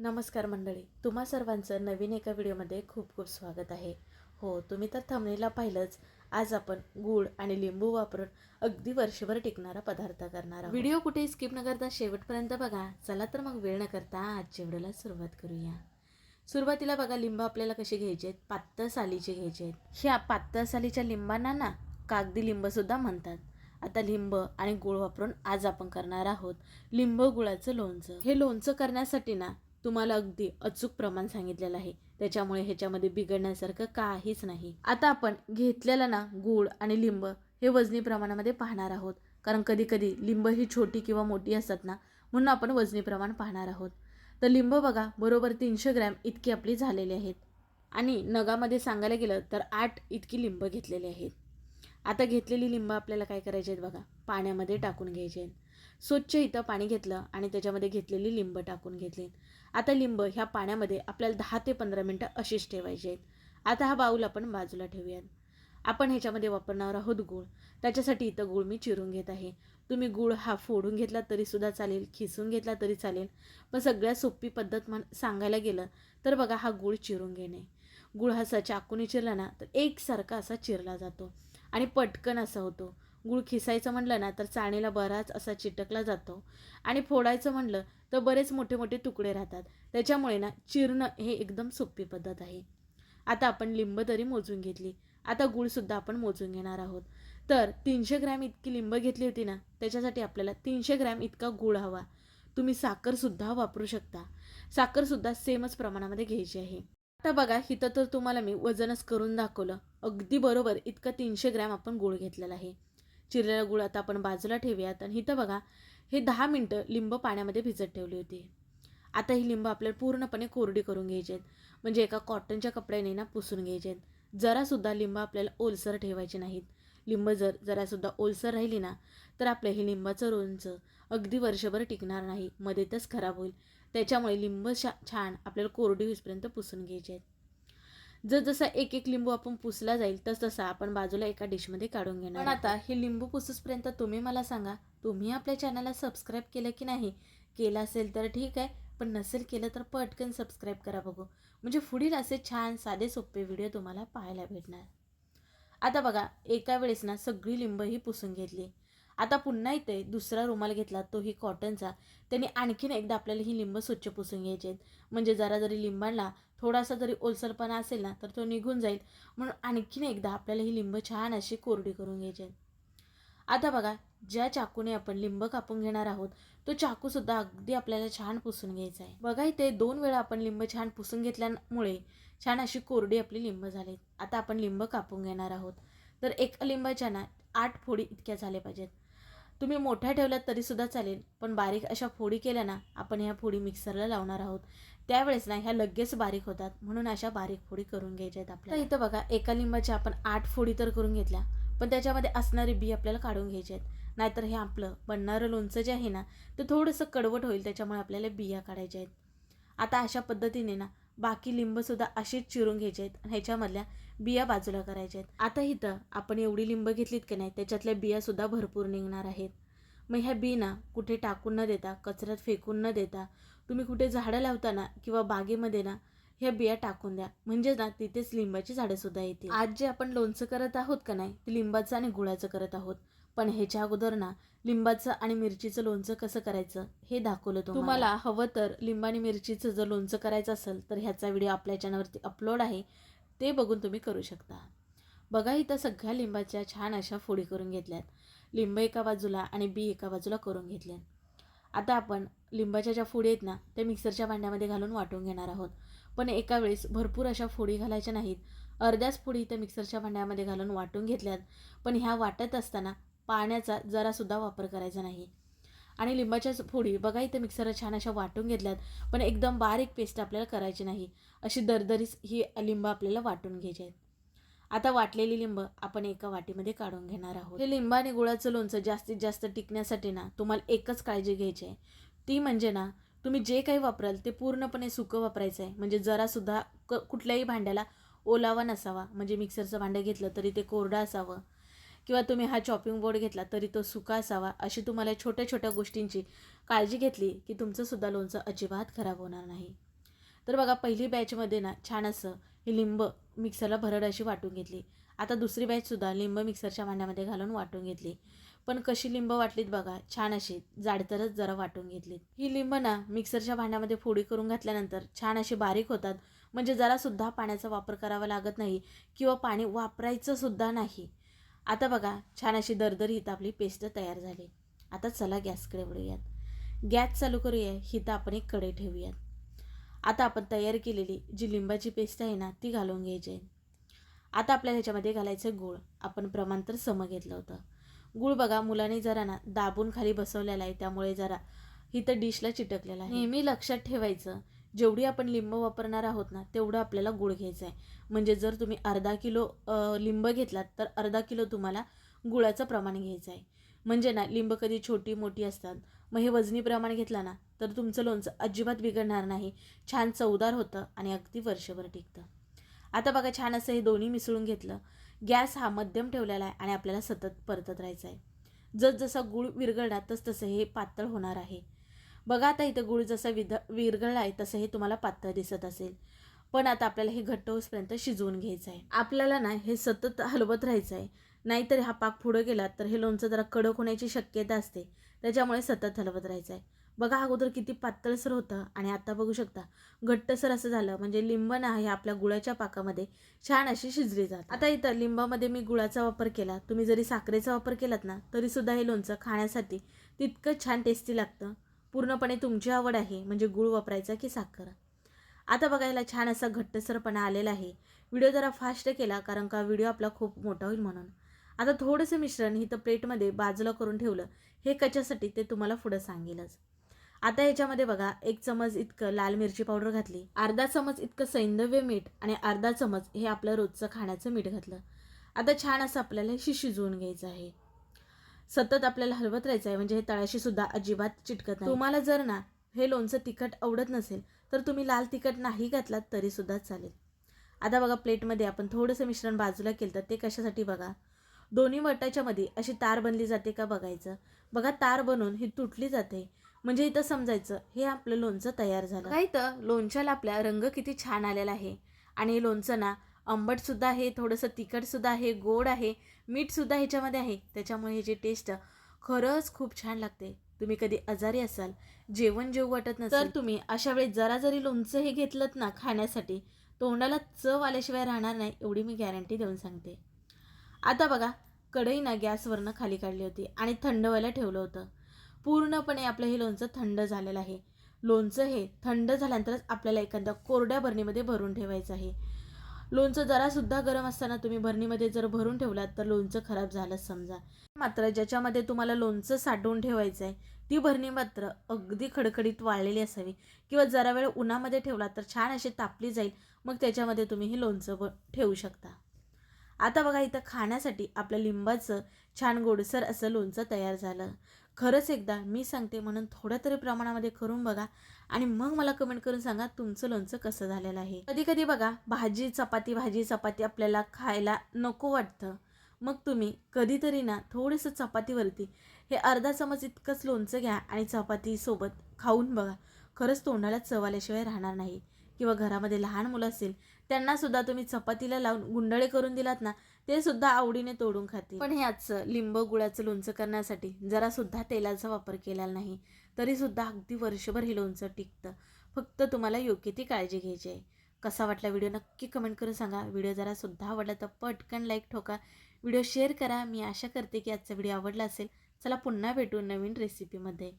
नमस्कार मंडळी तुम्हा सर्वांचं नवीन एका व्हिडिओमध्ये खूप खूप स्वागत आहे. हो तुम्ही तर थंबनेला पाहिलंच. आज आपण गूळ आणि लिंबू वापरून अगदी वर्षभर टिकणारा पदार्थ करणार आहोत. व्हिडिओ कुठे स्किप न करता शेवटपर्यंत बघा. चला तर मग वेळ न करता आजच्या व्हिडिओला सुरुवात करूया. सुरुवातीला बघा लिंब आपल्याला कसे घ्यायचे आहेत पातळ सालीचे घ्यायचे आहेत ह्या पातळ सालीच्या लिंबांना ना कागदी लिंबसुद्धा म्हणतात. आता लिंब आणि गुळ वापरून आज आपण करणार आहोत लिंब गुळाचं लोणचं. हे लोणचं करण्यासाठी ना तुम्हाला अगदी अचूक प्रमाण सांगितलेलं आहे. त्याच्यामुळे ह्याच्यामध्ये बिघडण्यासारखं काहीच नाही. आता आपण घेतलेला ना गूळ आणि लिंब हे वजनी प्रमाणामध्ये पाहणार आहोत. कारण कधी कधी लिंब ही छोटी किंवा मोठी असतात ना म्हणून आपण वजनी प्रमाण पाहणार आहोत. तर लिंब बघा बरोबर तीनशे ग्रॅम इतकी आपली झालेली आहेत. आणि नगामध्ये सांगायला गेलं तर आठ इतकी लिंब घेतलेली आहेत. आता घेतलेली लिंब आपल्याला काय करायची आहेत बघा? पाण्यामध्ये टाकून घ्यायचे आहेत. स्वच्छ इथं पाणी घेतलं आणि त्याच्यामध्ये घेतलेली लिंब टाकून घेतली. आता लिंब ह्या पाण्यामध्ये आपल्याला दहा ते पंधरा मिनटं अशीच ठेवायचे आहेत. आता हा बाऊल आपण बाजूला ठेवूयात. आपण ह्याच्यामध्ये वापरणार आहोत गूळ. त्याच्यासाठी इथं गूळ मी चिरून घेत आहे. तुम्ही गूळ हा फोडून घेतला तरीसुद्धा चालेल खिसून घेतला तरी चालेल. पण सगळ्यात सोपी पद्धत म्हण सांगायला गेलं तर बघा हा गूळ चिरून घेणे. गूळ असा चाकूने चिरला ना तर एकसारखा असा चिरला जातो. आणि पटकन असा होतो. गूळ खिसायचं म्हणलं ना तर चाणीला बराच असा चिटकला जातो. आणि फोडायचं म्हणलं तर बरेच मोठे मोठे तुकडे राहतात. त्याच्यामुळे ना चिरणं हे एकदम सोपी पद्धत आहे. आता आपण लिंब तरी मोजून घेतली. आता गूळसुद्धा आपण मोजून घेणार आहोत. तर तीनशे ग्रॅम इतकी लिंब घेतली होती ना त्याच्यासाठी आपल्याला तीनशे ग्रॅम इतका गूळ हवा. तुम्ही साखरसुद्धा वापरू शकता. साखरसुद्धा सेमच प्रमाणामध्ये घ्यायची आहे. आता बघा इथं तर तुम्हाला मी वजनच करून दाखवलं. अगदी बरोबर इतकं तीनशे ग्रॅम आपण गूळ घेतलेला आहे. चिरलेला गुळ आता आपण बाजूला ठेवूयात आणि इथं बघा हे दहा मिनटं लिंब पाण्यामध्ये भिजत ठेवली होती. आता ही लिंब आपल्याला पूर्णपणे कोरडी करून घ्यायची आहेत म्हणजे एका कॉटनच्या कपड्याने ना पुसून घ्यायचे आहेत जरासुद्धा लिंब आपल्याला ओलसर ठेवायचे नाहीत. लिंब जर जरासुद्धा ओलसर राहिली ना तर आपलं हे लिंबाचं लोणचं अगदी वर्षभर टिकणार नाही. मध्येतच खराब होईल. त्याच्यामुळे लिंब छान आपल्याला कोरडी होईपर्यंत पुसून घ्यायचे आहेत जर जसा एक एक लिंबू आपण पुसला जाईल तस तसा आपण बाजूला एका डिशमध्ये काढून घेणार पण आता हे लिंबू पुसूसपर्यंत तुम्ही मला सांगा तुम्ही आपल्या चॅनलला सबस्क्राईब केलं की नाही? केलं असेल तर ठीक आहे पण नसेल केलं तर पटकन सबस्क्राईब करा बघू. म्हणजे पुढील असे छान साधे सोपे व्हिडिओ तुम्हाला पाहायला भेटणार. आता बघा एका वेळेस ना सगळी लिंब ही पुसून घेतली. आता पुन्हा इथे दुसरा रुमाल घेतला तोही कॉटनचा त्याने आणखीन एकदा आपल्याला ही लिंब स्वच्छ पुसून घ्यायचे आहेत. म्हणजे जरा जरी लिंबांना थोडासा जरी ओलसरपणा असेल ना तर तो निघून जाईल. म्हणून आणखीन एकदा आपल्याला ही लिंब छान अशी कोरडी करून घ्यायची आहेत आता बघा ज्या चाकूने आपण लिंब कापून घेणार आहोत तो चाकूसुद्धा अगदी आपल्याला छान पुसून घ्यायचा आहे. बघा इथे दोन वेळा आपण लिंब छान पुसून घेतल्यामुळे छान अशी कोरडी आपली लिंब झाली आता आपण लिंब कापून घेणार आहोत. तर एका लिंबाच्या ना आठ फोडी इतक्या झाल्या पाहिजेत. तुम्ही मोठ्या ठेवल्यात तरीसुद्धा चालेल पण बारीक अशा फोडी केल्या ना आपण ह्या फोडी मिक्सरला लावणार आहोत. त्यावेळेस ना ह्या लगेच बारीक होतात म्हणून अशा बारीक फोडी करून घ्यायच्या आहेत आपल्याला. इथं बघा एका लिंबाच्या आपण आठ फोडी तर करून घेतल्या पण त्याच्यामध्ये असणारी बी आपल्याला काढून घ्यायचे आहेत. नाहीतर हे आपलं बनणारं लोणचं जे आहे ना ते थोडंसं कडवट होईल त्याच्यामुळे आपल्याला बिया काढायच्या आहेत. आता अशा पद्धतीने ना बाकी लिंबसुद्धा अशीच चिरून घ्यायचे आहेत ह्याच्यामधल्या बिया बाजूला करायच्या आहेत आता इथं आपण एवढी लिंब घेतलीत की नाही त्याच्यातल्या बियासुद्धा भरपूर निघणार आहेत. मग ह्या बीना कुठे टाकून न देता कचऱ्यात फेकून न देता तुम्ही कुठे झाडं लावताना किंवा बागेमध्ये ना ह्या बिया टाकून द्या. म्हणजे ना तिथेच लिंबाची झाडंसुद्धा येतील. आज जे आपण लोणचं करत आहोत का नाही ते लिंबाचं आणि गुळाचं करत आहोत. पण ह्याच्या अगोदर ना लिंबाचं आणि मिरचीचं लोणचं कसं करायचं हे दाखवलं तुम्हाला. हवं तर लिंब आणि मिरचीचं जर लोणचं करायचं असेल तर ह्याचा व्हिडिओ आपल्या चॅनलवरती अपलोड आहे. ते बघून तुम्ही करू शकता. बघा इथं सगळ्या लिंबाच्या छान अशा फोडी करून घेतल्यात. लिंब एका बाजूला आणि बी एका बाजूला करून घेतल्यात. आता आपण लिंबाच्या ज्या फोडी आहेत ना त्या मिक्सरच्या भांड्यामध्ये घालून वाटून घेणार आहोत. पण एका वेळेस भरपूर अशा फोडी घालायच्या नाहीत. अर्ध्याच फोडी इथं मिक्सरच्या भांड्यामध्ये घालून वाटून घेतल्यात. पण ह्या वाटत असताना पाण्याचा जरासुद्धा वापर करायचा नाही. आणि लिंबाच्या फोडी बघा इथे मिक्सरला छान अशा वाटून घेतल्यात. पण एकदम बारीक पेस्ट आपल्याला करायची नाही. अशी दरदरीच ही लिंब आपल्याला वाटून घ्यायची आहेत. आता वाटलेली लिंब आपण एका वाटीमध्ये काढून घेणार आहोत. हे लिंब आणि गुळाचं लोणचं जास्तीत जास्त टिकण्यासाठी ना तुम्हाला एकच काळजी घ्यायची आहे. ती म्हणजे ना तुम्ही जे काही वापराल ते पूर्णपणे सुकं वापरायचं आहे. म्हणजे जरासुद्धा क कुठल्याही भांड्याला ओलावा नसावा. म्हणजे मिक्सरचं भांडं घेतलं तरी ते कोरडं असावं. किंवा तुम्ही हा चॉपिंग बोर्ड घेतला तरी तो सुका असावा अशी तुम्हाला छोट्या छोट्या गोष्टींची काळजी घेतली की तुमचंसुद्धा लोणचं अजिबात खराब होणार नाही. तर बघा पहिली बॅचमध्ये ना छान असं ही लिंब मिक्सरला भरड अशी वाटून घेतली. आता दुसरी बॅचसुद्धा लिंब मिक्सरच्या भांड्यामध्ये घालून वाटून घेतली. पण कशी लिंब वाटलीत बघा छान अशी जाडतरच जरा वाटून घेतलीत ही लिंब ना मिक्सरच्या भांड्यामध्ये फोडी करून घातल्यानंतर छान अशी बारीक होतात. म्हणजे जरासुद्धा पाण्याचा वापर करावा लागत नाही किंवा पाणी वापरायचं सुद्धा नाही. आता बघा छान अशी दरदरीत आपली पेस्ट तयार झाली. आता चला गॅसकडे वळूयात. गॅस चालू करूया हिथं आपण एक कडे ठेवूयात. आता आपण तयार केलेली जी लिंबाची पेस्ट आहे ना ती घालून घ्यायची आहे. आता आपल्याला ह्याच्यामध्ये घालायचं गूळ. आपण प्रमाण तर सम घेतलं होतं. गूळ बघा मुलाने जरा ना दाबून खाली बसवलेला आहे त्यामुळे जरा इथं डिशला चिटकलेला आहे. नेहमी लक्षात ठेवायचं. जेवढी आपण लिंब वापरणार आहोत ना तेवढं आपल्याला गुळ घ्यायचं आहे. म्हणजे जर तुम्ही अर्धा किलो लिंब घेतलात तर अर्धा किलो तुम्हाला गुळाचं प्रमाण घ्यायचं आहे. म्हणजे ना लिंब कधी छोटी मोठी असतात. मग हे वजनी प्रमाण घेतलं ना तर तुमचं लोणचं अजिबात बिघडणार नाही. छान चवदार होतं आणि अगदी वर्षभर टिकतं. आता बघा छान असं हे दोन्ही मिसळून घेतलं. गॅस हा मध्यम ठेवलेला आहे आणि आपल्याला सतत परतत राहायचं आहे. जसजसा गूळ विरघळणार तस तसं हे पातळ होणार आहे. बघा आता इथं गुळ जसा विध विरघळला आहे तसं हे तुम्हाला पातळ दिसत असेल. पण आता आपल्याला हे घट्ट होसपर्यंत शिजवून घ्यायचं आहे. आपल्याला ना हे सतत हलवत राहायचं आहे. नाहीतर हा पाक पुढं गेला तर हे लोणचं जरा कडक होण्याची शक्यता असते. त्याच्यामुळे सतत हलवत राहायचं आहे. बघा अगोदर किती पातळसर होतं आणि आता बघू शकता घट्टसर असं झालं म्हणजे लिंब ना हे आपल्या गुळाच्या पाकामध्ये छान अशी शिजली जातात. आता इथं लिंबामध्ये मी गुळाचा वापर केला. तुम्ही जरी साखरेचा वापर केलात ना तरीसुद्धा हे लोणचं खाण्यासाठी तितकं छान टेस्टी लागतं. पूर्णपणे तुमची आवड आहे म्हणजे गुळ वापरायचा की साखर? आता बघायला छान असा घट्टसरपणा आलेला आहे. व्हिडिओ जरा फास्ट केला कारण का व्हिडिओ आपला खूप मोठा होईल म्हणून. आता थोडंसं मिश्रण इथं प्लेटमध्ये बाजूला करून ठेवलं हे कशासाठी ते तुम्हाला पुढं सांगेलच. आता ह्याच्यामध्ये बघा एक चमच इतकं लाल मिरची पावडर घातली अर्धा चमच इतकं सैंधव्य मीठ आणि अर्धा चमच हे आपलं रोजचं खाण्याचं मीठ घातलं. आता छान असं आपल्याला हे शिजवून घ्यायचं आहे. सतत आपल्याला हलवत राहायचं आहे म्हणजे हे तळाशी सुद्धा अजिबात चिटकत नाही. तुम्हाला जर ना हे लोणचं तिखट आवडत नसेल तर तुम्ही लाल तिखट नाही घातलात तरी सुद्धा चालेल. आता बघा प्लेटमध्ये आपण थोडंसं मिश्रण बाजूला केलं तर ते कशासाठी बघा? दोन्ही वटाच्या मध्ये अशी तार बनली जाते का बघायचं? बघा तार बनवून ही तुटली जाते. म्हणजे इथं समजायचं हे आपलं लोणचं तयार झालं. काय तर लोणच्याला आपल्या रंग किती छान आलेला आहे. आणि हे लोणचं ना आंबटसुद्धा आहे थोडंसं तिखटसुद्धा आहे गोड आहे. मीठसुद्धा ह्याच्यामध्ये आहे. त्याच्यामुळे ह्याची टेस्ट खरंच खूप छान लागते. तुम्ही कधी आजारी असाल जेवण जेव वाटत नसेल तर तुम्ही अशा वेळेस जरा जरी लोणचं हे घेतलं ना खाण्यासाठी तोंडाला चव आल्याशिवाय राहणार नाही एवढी मी गॅरंटी देऊन सांगते. आता बघा कढई ना गॅसवरनं खाली काढली होती आणि थंड व्हायला ठेवलं होतं. पूर्णपणे आपलं हे लोणचं थंड झालेलं आहे. लोणचं हे थंड झाल्यानंतरच आपल्याला एखाद्या कोरड्या भरणीमध्ये भरून ठेवायचं आहे. लोणचं जरासुद्धा गरम असताना तुम्ही भरणीमध्ये जर भरून ठेवलात तर लोणचं खराब झालं समजा. मात्र ज्याच्यामध्ये तुम्हाला लोणचं साठवून ठेवायचं आहे ती भरणी मात्र अगदी खडखडीत वाळलेली असावी. किंवा जरा वेळ उन्हामध्ये ठेवला तर छान अशी तापली जाईल मग त्याच्यामध्ये तुम्ही हे लोणचं ब ठेवू शकता. आता बघा इथं खाण्यासाठी आपल्या लिंबाचं छान गोडसर असं लोणचं तयार झालं. खरंच एकदा मी सांगते म्हणून थोड्या तरी प्रमाणामध्ये करून बघा आणि मग मला कमेंट करून सांगा तुमचं लोणचं कसं झालेलं आहे. कधी कधी बघा भाजी चपाती भाजी चपाती आपल्याला खायला नको वाटतं. मग तुम्ही कधीतरी ना थोडंसं चपातीवरती हे अर्धा चमच इतकंच लोणचं घ्या आणि चपातीसोबत खाऊन बघा. खरंच तोंडाला चव आल्याशिवाय राहणार नाही. किंवा घरामध्ये लहान मुलं असेल त्यांना सुद्धा तुम्ही चपातीला लावून गुंडळे करून दिलात ना ते सुद्धा आवडीने तोडून खातील. पण हे आजचं लिंब गुळाचं लोणचं करण्यासाठी जरा सुद्धा तेलाचा वापर केला नाही तरी सुद्धा अगदी वर्षभर हे लोणचं टिकतं. फक्त तुम्हाला योग्य ती काळजी घ्यायची आहे. कसा वाटला व्हिडिओ नक्की कमेंट करून सांगा. व्हिडिओ जरा सुद्धा आवडला तर पटकन लाईक ठोका. व्हिडिओ शेअर करा. मी आशा करते की आजचा व्हिडिओ आवडला असेल. चला पुन्हा भेटू नवीन रेसिपीमध्ये